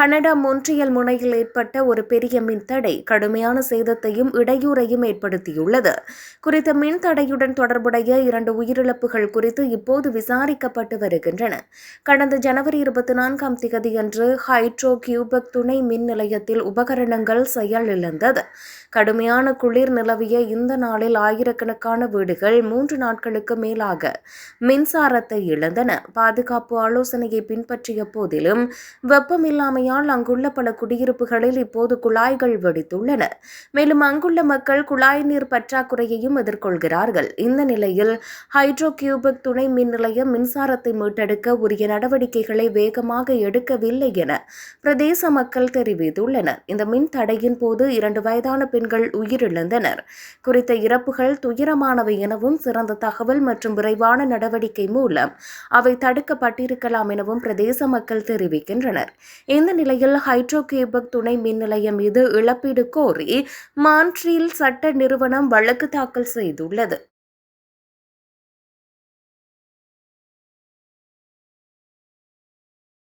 Canada Montreal முனையில் ஏற்பட்ட ஒரு பெரிய மின்தடை கடுமையான சேதத்தையும் இடையூறையும் ஏற்படுத்தியுள்ளது. குறித்த மின் தடையுடன் தொடர்புடைய இரண்டு உயிரிழப்புகள் குறித்து இப்போது விசாரிக்கப்பட்டு வருகின்றன. கடந்த ஜனவரி இருபத்தி நான்காம் திகதியன்று ஹைட்ரோ கியூபக் துணை மின் நிலையத்தில் உபகரணங்கள் செயலிழந்தது. கடுமையான குளிர் நிலவிய இந்த நாளில் ஆயிரக்கணக்கான வீடுகள் மூன்று நாட்களுக்கு மேலாக மின்சாரத்தை இழந்தன. பாதுகாப்பு ஆலோசனையை பின்பற்றிய போதிலும் வெப்பமில்லாமையால் அங்குள்ள பல குடியிருப்புகளில் இப்போது குழாய்கள் வெடித்துள்ளன. மேலும் அங்குள்ள மக்கள் குழாய் நீர் பற்றாக்குறையையும் எதிர்கொள்கிறார்கள். இந்த நிலையில் ஹைட்ரோ கியூபிக் துணை மின் நிலையம் மின்சாரத்தை மீட்டெடுக்க உரிய நடவடிக்கைகளை வேகமாக எடுக்கவில்லை என பிரதேச மக்கள் தெரிவித்துள்ளனர். இந்த மின் தடையின் போது இரண்டு வயதான பெண்கள் உயிரிழந்தனர். குறித்த இறப்புகள் துயரமானவை எனவும் சிறந்த தகவல் மற்றும் விரைவான நடவடிக்கை மூலம் அவை தடுக்கப்பட்டிருக்கலாம் எனவும் பிரதேச மக்கள் தெரிவிக்கின்றனர். இந்த நிலையில் ஹைட்ரோ கேபக் துணை மின் நிலையம் மீது இழப்பீடு கோரி மான்ட்ரீல் சட்ட நிறுவனம் வழக்கு தாக்கல் செய்துள்ளது.